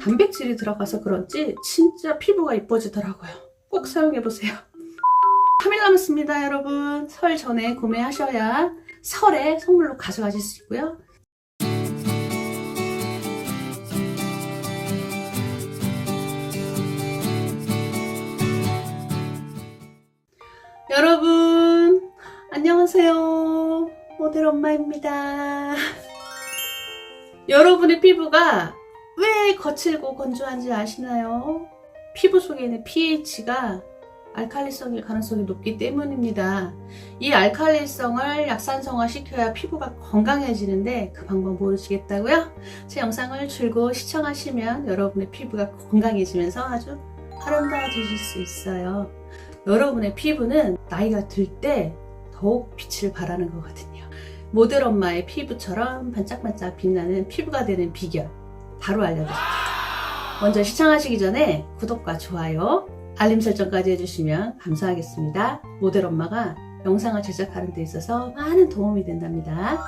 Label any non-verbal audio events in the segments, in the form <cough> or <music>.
단백질이 들어가서 그런지 진짜 피부가 이뻐지더라고요. 꼭 사용해보세요. 3일 남았습니다, 여러분. 설 전에 구매하셔야 설에 선물로 가져가실 수 있고요. 여러분, 안녕하세요. 모델 엄마입니다. 여러분의 피부가 왜 거칠고 건조한지 아시나요? 피부 속에 있는 pH가 알칼리성일 가능성이 높기 때문입니다. 이 알칼리성을 약산성화 시켜야 피부가 건강해지는데 그 방법 모르시겠다고요? 제 영상을 줄곧 시청하시면 여러분의 피부가 건강해지면서 아주 아름다워지실 수 있어요. 여러분의 피부는 나이가 들 때 더욱 빛을 발하는 거거든요. 모델 엄마의 피부처럼 반짝반짝 빛나는 피부가 되는 비결 바로 알려드릴게요. 먼저 시청하시기 전에 구독과 좋아요, 알림 설정까지 해주시면 감사하겠습니다. 모델 엄마가 영상을 제작하는 데 있어서 많은 도움이 된답니다.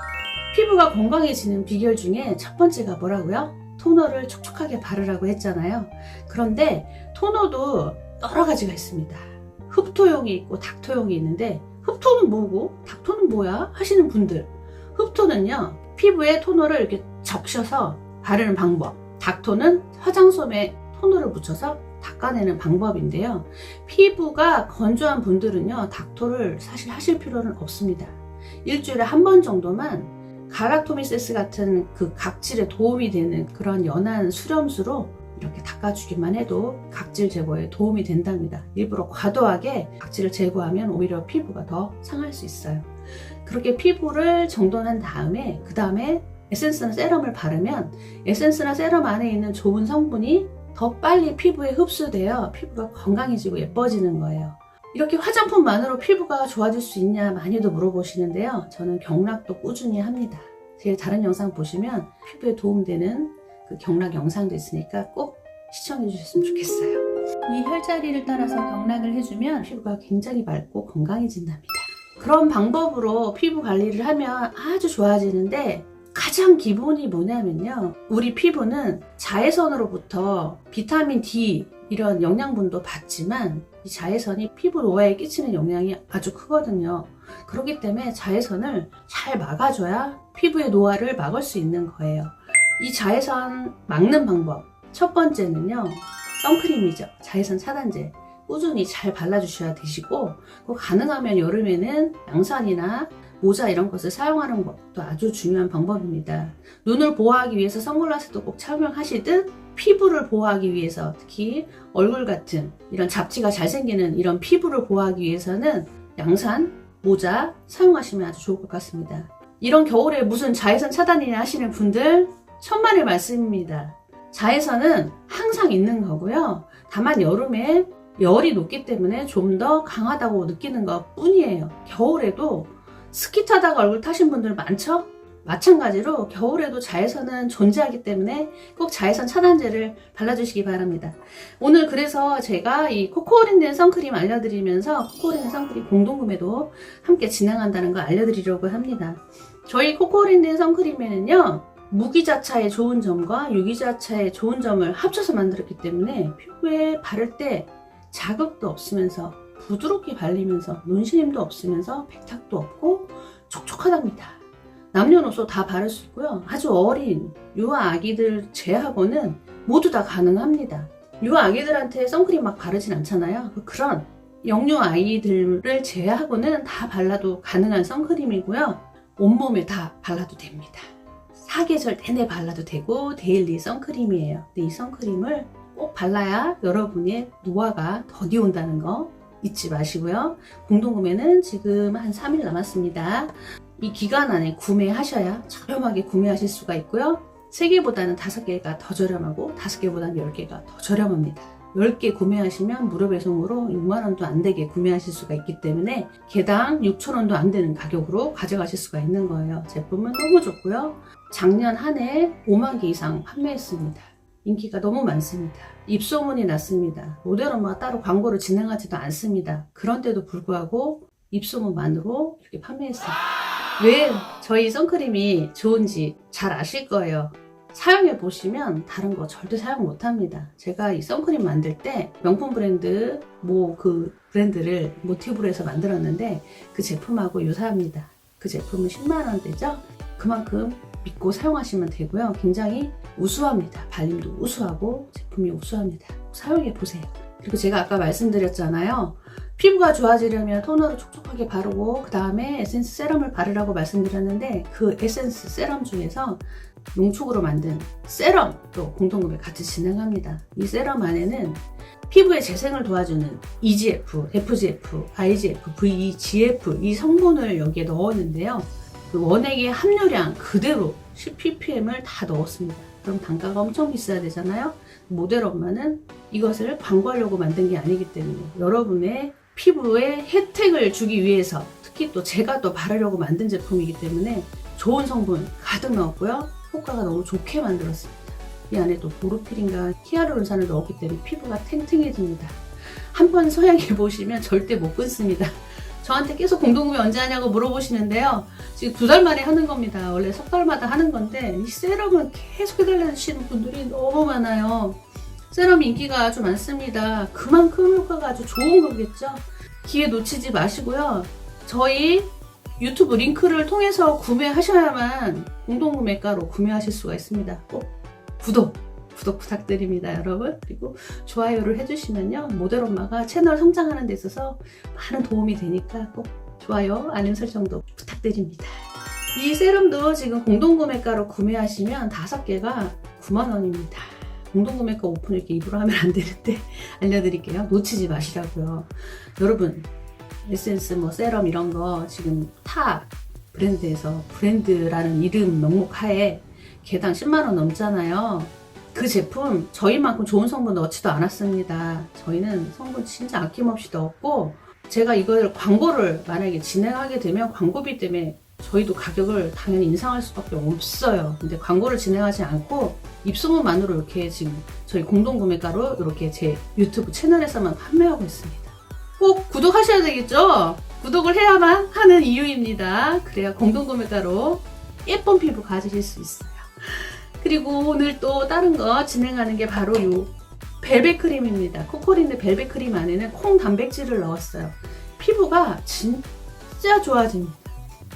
피부가 건강해지는 비결 중에 첫 번째가 뭐라고요? 토너를 촉촉하게 바르라고 했잖아요. 그런데 토너도 여러 가지가 있습니다. 흡토용이 있고 닥토용이 있는데 흡토는 뭐고 닥토는 뭐야 하시는 분들 흡토는요 피부에 토너를 이렇게 적셔서 바르는 방법 닥토는 화장솜에 토너를 묻혀서 닦아내는 방법인데요 피부가 건조한 분들은요 닥토를 사실 하실 필요는 없습니다 일주일에 한 번 정도만 가라토미세스 같은 그 각질에 도움이 되는 그런 연한 수렴수로 이렇게 닦아주기만 해도 각질 제거에 도움이 된답니다. 일부러 과도하게 각질을 제거하면 오히려 피부가 더 상할 수 있어요. 그렇게 피부를 정돈한 다음에 그 다음에 에센스나 세럼을 바르면 에센스나 세럼 안에 있는 좋은 성분이 더 빨리 피부에 흡수되어 피부가 건강해지고 예뻐지는 거예요. 이렇게 화장품만으로 피부가 좋아질 수 있냐 많이도 물어보시는데요. 저는 경락도 꾸준히 합니다. 제 다른 영상 보시면 피부에 도움되는 그 경락 영상도 있으니까 꼭 시청해 주셨으면 좋겠어요. 이 혈자리를 따라서 경락을 해주면 피부가 굉장히 맑고 건강해진답니다. 그런 방법으로 피부 관리를 하면 아주 좋아지는데 가장 기본이 뭐냐면요. 우리 피부는 자외선으로부터 비타민 D 이런 영양분도 받지만 이 자외선이 피부 노화에 끼치는 영향이 아주 크거든요. 그렇기 때문에 자외선을 잘 막아줘야 피부의 노화를 막을 수 있는 거예요. 이 자외선 막는 방법 첫 번째는요 선크림이죠 자외선 차단제 꾸준히 잘 발라주셔야 되시고 그 가능하면 여름에는 양산이나 모자 이런 것을 사용하는 것도 아주 중요한 방법입니다 눈을 보호하기 위해서 선글라스도 꼭 착용하시듯 피부를 보호하기 위해서 특히 얼굴 같은 이런 잡티가 잘 생기는 이런 피부를 보호하기 위해서는 양산, 모자 사용하시면 아주 좋을 것 같습니다 이런 겨울에 무슨 자외선 차단이나 하시는 분들 천만의 말씀입니다. 자외선은 항상 있는 거고요. 다만 여름에 열이 높기 때문에 좀 더 강하다고 느끼는 것 뿐이에요. 겨울에도 스키 타다가 얼굴 타신 분들 많죠? 마찬가지로 겨울에도 자외선은 존재하기 때문에 꼭 자외선 차단제를 발라주시기 바랍니다. 오늘 그래서 제가 이 코코올인된 선크림 알려드리면서 코코올인된 선크림 공동구매도 함께 진행한다는 거 알려드리려고 합니다. 저희 코코올인된 선크림에는요 무기자차의 좋은 점과 유기자차의 좋은 점을 합쳐서 만들었기 때문에 피부에 바를 때 자극도 없으면서 부드럽게 발리면서 눈시림도 없으면서 백탁도 없고 촉촉하답니다. 남녀노소 다 바를 수 있고요. 아주 어린 유아 아기들 제하고는 모두 다 가능합니다. 유아 아기들한테 선크림 막 바르진 않잖아요. 그런 영유 아이들을 제하고는 다 발라도 가능한 선크림이고요. 온몸에 다 발라도 됩니다. 사계절 내내 발라도 되고 데일리 선크림이에요. 근데 이 선크림을 꼭 발라야 여러분의 노화가 더디 온다는 거 잊지 마시고요. 공동구매는 지금 한 3일 남았습니다. 이 기간 안에 구매하셔야 저렴하게 구매하실 수가 있고요. 3개보다는 5개가 더 저렴하고 5개보다는 10개가 더 저렴합니다. 10개 구매하시면 무료 배송으로 6만원도 안 되게 구매하실 수가 있기 때문에 개당 6천원도 안 되는 가격으로 가져가실 수가 있는 거예요. 제품은 너무 좋고요. 작년 한 해 5만 개 이상 판매했습니다. 인기가 너무 많습니다. 입소문이 났습니다. 모델 엄마가 따로 광고를 진행하지도 않습니다. 그런데도 불구하고 입소문만으로 이렇게 판매했습니다. 왜 저희 선크림이 좋은지 잘 아실 거예요. 사용해 보시면 다른 거 절대 사용 못 합니다. 제가 이 선크림 만들 때 명품 브랜드 뭐 그 브랜드를 모티브로 해서 만들었는데 그 제품하고 유사합니다. 그 제품은 10만 원대죠. 그만큼 믿고 사용하시면 되고요. 굉장히 우수합니다. 발림도 우수하고 제품이 우수합니다. 사용해 보세요. 그리고 제가 아까 말씀드렸잖아요. 피부가 좋아지려면 토너를 촉촉하게 바르고 그 다음에 에센스 세럼을 바르라고 말씀드렸는데 그 에센스 세럼 중에서 농축으로 만든 세럼도 공동구매 같이 진행합니다. 이 세럼 안에는 피부의 재생을 도와주는 EGF, FGF, IGF, VEGF 이 성분을 여기에 넣었는데요. 그 원액의 함유량 그대로 10ppm을 다 넣었습니다. 그럼 단가가 엄청 비싸야 되잖아요. 모델 엄마는 이것을 광고하려고 만든 게 아니기 때문에 여러분의 피부에 혜택을 주기 위해서 특히 또 제가 또 바르려고 만든 제품이기 때문에 좋은 성분 가득 넣었고요. 효과가 너무 좋게 만들었습니다. 이 안에 또 보르필인과 히아루론산을 넣었기 때문에 피부가 탱탱해집니다. 한번 소양해 보시면 절대 못 끊습니다. 저한테 계속 공동구매 언제 하냐고 물어보시는데요. 지금 두 달 만에 하는 겁니다. 원래 석 달마다 하는 건데 이 세럼은 계속 해달라시는 분들이 너무 많아요. 세럼 인기가 아주 많습니다. 그만큼 효과가 아주 좋은 거겠죠. 기회 놓치지 마시고요. 저희 유튜브 링크를 통해서 구매하셔야만 공동구매가로 구매하실 수가 있습니다. 꼭 구독, 구독 부탁드립니다, 여러분. 그리고 좋아요를 해주시면요. 모델 엄마가 채널 성장하는 데 있어서 많은 도움이 되니까 꼭 좋아요, 알림 설정도 부탁드립니다. 이 세럼도 지금 공동구매가로 구매하시면 5개가 9만원입니다. 공동구매가 오픈 이렇게 입으로 하면 안 되는데 <laughs> 알려드릴게요. 놓치지 마시라고요. 여러분, 에센스, 뭐 세럼 이런 거 지금 타 브랜드에서 브랜드라는 이름 명목 하에 개당 10만원 넘잖아요. 그 제품 저희만큼 좋은 성분 넣지도 않았습니다. 저희는 성분 진짜 아낌없이 넣었고 제가 이걸 광고를 만약에 진행하게 되면 광고비 때문에 저희도 가격을 당연히 인상할 수밖에 없어요. 근데 광고를 진행하지 않고 입소문만으로 이렇게 지금 저희 공동구매가로 이렇게 제 유튜브 채널에서만 판매하고 있습니다. 꼭 구독하셔야 되겠죠? 구독을 해야만 하는 이유입니다. 그래야 공동구매가로 예쁜 피부 가지실 수 있어요. 그리고 오늘 또 다른 거 진행하는 게 바로 요 벨벳 크림입니다. 코코린의 벨벳 크림 안에는 콩 단백질을 넣었어요. 피부가 진짜 좋아집니다.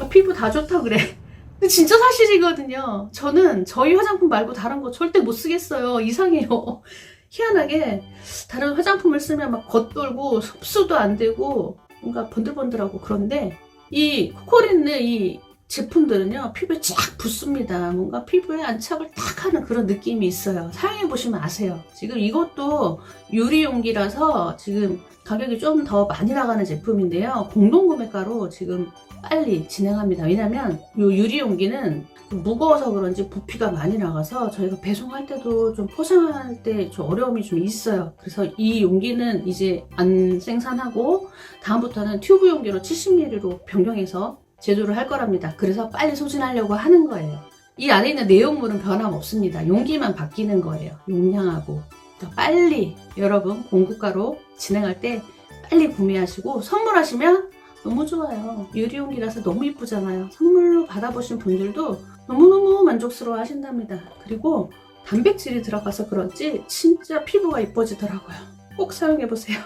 아, 피부 다 좋다 그래. 근데 진짜 사실이거든요. 저는 저희 화장품 말고 다른 거 절대 못 쓰겠어요. 이상해요. 희한하게 다른 화장품을 쓰면 막 겉돌고 흡수도 안 되고 뭔가 번들번들하고 그런데 이 코코린의 이 제품들은요 피부에 쫙 붙습니다. 뭔가 피부에 안착을 딱 하는 그런 느낌이 있어요. 사용해 보시면 아세요. 지금 이것도 유리 용기라서 지금 가격이 좀 더 많이 나가는 제품인데요. 공동구매가로 지금 빨리 진행합니다. 왜냐면 이 유리 용기는 무거워서 그런지 부피가 많이 나가서 저희가 배송할 때도 좀 포장할 때 좀 어려움이 좀 있어요. 그래서 이 용기는 이제 안 생산하고 다음부터는 튜브 용기로 70ml로 변경해서 제조를 할 거랍니다. 그래서 빨리 소진하려고 하는 거예요. 이 안에 있는 내용물은 변함없습니다. 용기만 바뀌는 거예요. 용량하고. 더 빨리 여러분 공구가로 진행할 때 빨리 구매하시고 선물하시면 너무 좋아요. 유리용기라서 너무 이쁘잖아요. 선물로 받아보신 분들도 너무너무 만족스러워 하신답니다. 그리고 단백질이 들어가서 그런지 진짜 피부가 이뻐지더라고요. 꼭 사용해보세요.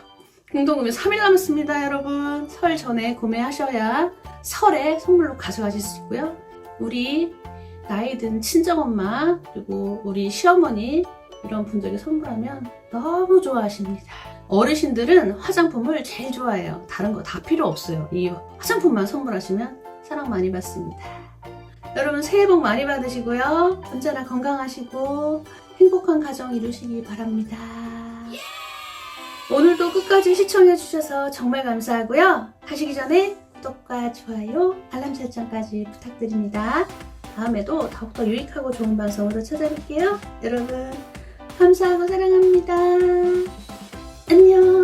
공동구매 3일 남았습니다, 여러분. 설 전에 구매하셔야 설에 선물로 가져가실 수 있고요. 우리 나이 든 친정엄마, 그리고 우리 시어머니, 이런 분들이 선물하면 너무 좋아하십니다. 어르신들은 화장품을 제일 좋아해요. 다른 거 다 필요 없어요. 이 화장품만 선물하시면 사랑 많이 받습니다. 여러분 새해 복 많이 받으시고요. 언제나 건강하시고 행복한 가정 이루시기 바랍니다. 오늘도 끝까지 시청해주셔서 정말 감사하고요. 가시기 전에 구독과 좋아요, 알람 설정까지 부탁드립니다. 다음에도 더욱더 유익하고 좋은 방송으로 찾아뵐게요. 여러분 감사하고 사랑합니다. 안녕.